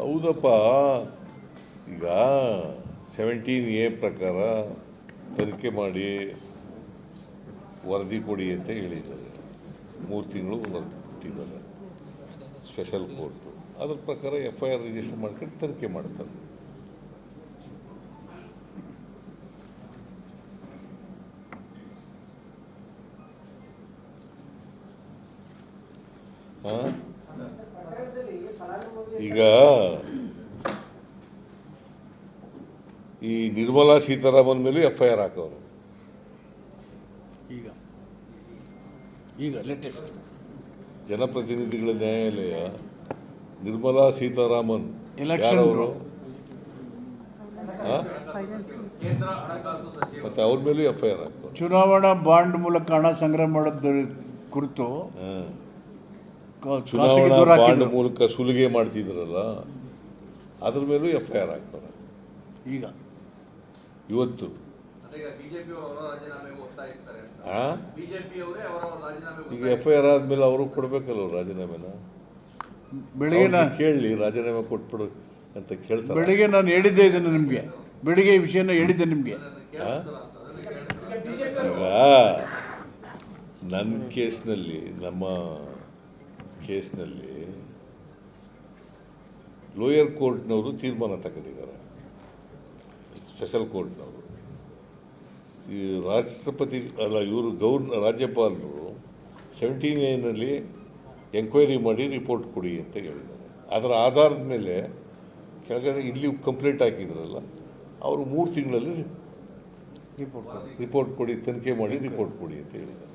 ಹೌದಪ್ಪ. ಈಗ seventeen A ಪ್ರಕಾರ ತನಿಖೆ ಮಾಡಿ ವರದಿ ಕೊಡಿ ಅಂತ ಹೇಳಿದ್ದಾರೆ. ಮೂರು ತಿಂಗಳು ವರದಿ ಕೊಟ್ಟಿದ್ದಾರೆ. ಸ್ಪೆಷಲ್ ಕೋರ್ಟು ಅದ್ರ ಪ್ರಕಾರ ಎಫ್ ಐ ಆರ್ ರಿಜಿಸ್ಟರ್ ಮಾಡ್ಕೊಂಡು ತನಿಖೆ ಮಾಡ್ತಾರೆ. ಹಾಂ? ಈಗ ಈ ನಿರ್ಮಲಾ ಸೀತಾರಾಮನ್ ಮೇಲೆ ಎಫ್ ಐ ಆರ್ ಹಾಕೋರು. ಈಗ. ಈಗ. ಲೇಟೆಸ್ಟ್. ಜನಪ್ರತಿನಿಧಿಗಳ ನ್ಯಾಯಾಲಯ ನಿರ್ಮಲಾ ಸೀತಾರಾಮನ್ ಅವರು ಯಾರವರು? ಮತ್ತೆ ಅವ್ರ ಮೇಲೂ ಎಫ್ ಐ ಆರ್ ಹಾಕ್ತಾರೆ ಚುನಾವಣಾ ಬಾಂಡ್ ಮೂಲಕ ಹಣ ಸಂಗ್ರಹ ಮಾಡೋದ್ರ ಕುರಿತು ಚುನಾವಣಾ ಬಾಂಡ್ ಮೂಲಕ ಸುಲಿಗೆ ಮಾಡ್ತಿದ್ರಲ್ಲ ಅದ್ರ ಮೇಲೂ ಎಫ್ ಐ ಆರ್ ಆಗ್ತಾರೆ ಈಗ. ಇವತ್ತು. ಈಗ ಬಿಜೆಪಿ ಅವರ ರಾಜೀನಾಮೆಗೆ ಒತ್ತಾಯಿಸ್ತಾರೆ ಅಂತ. ಬಿಜೆಪಿ ಅವರ ರಾಜೀನಾಮೆಗೆ ಈಗ ಎಫ್ ಐ ಆರ್ ಆದ್ಮೇಲೆ ಅವರು ಕೊಡ್ಬೇಕಲ್ಲ ರಾಜೀನಾಮೆನ? ಬೆಳಿಗ್ಗೆ ನಾನು ಕೇಳಲಿ ರಾಜೀನಾಮೆ ಕೊಟ್ಬಿಡು ಅಂತ ಕೇಳ್ತಾರೆ? ಬೆಳಿಗ್ಗೆ ನಾನು ಹೇಳಿದ್ದೆ ಇದನ್ನು ನಿಮಗೆ. ಬೆಳಿಗ್ಗೆ ಈ ವಿಷಯನ ಹೇಳಿದ್ದೆ ನಿಮಗೆ. ನನ್ನ ಕೇಸ್ನಲ್ಲಿ ನಮ್ಮ ಕೇಸ್ನಲ್ಲಿ ಲೋಯರ್ ಕೋರ್ಟ್ನವರು ತೀರ್ಮಾನ ತಗೊಂಡಿದ್ದಾರೆ. ಸ್ಪೆಷಲ್ ಕೋರ್ಟ್ನವರು. ಈ ರಾಷ್ಟ್ರಪತಿ ಅಲ್ಲ ಇವರು ಗೌರ್ನ ರಾಜ್ಯಪಾಲರು ಸೆವೆಂಟಿ ನೈನಲ್ಲಿ ಎಂಕ್ವೈರಿ ಮಾಡಿ ರಿಪೋರ್ಟ್ ಕೊಡಿ ಅಂತ ಹೇಳಿದ್ದಾರೆ. ಅದರ ಆಧಾರದ ಮೇಲೆ ಕೆಳಗಡೆ ಇಲ್ಲಿ ಕಂಪ್ಲೇಂಟ್ ಹಾಕಿದ್ರಲ್ಲ ಅವರು ಮೂರು ತಿಂಗಳಲ್ಲಿ ರಿಪೋರ್ಟ್ ರಿಪೋರ್ಟ್ ಕೊಡಿ ತನಿಖೆ ಮಾಡಿ ರಿಪೋರ್ಟ್ ಕೊಡಿ ಅಂತ ಹೇಳಿದ್ದಾರೆ.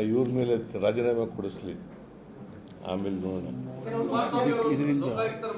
ಇವ್ರ ಮೇಲೆ ರಾಜೀನಾಮೆ ಕೊಡಿಸ್ಲಿ. ಆಮೇಲೆ ನೋಡೋಣ.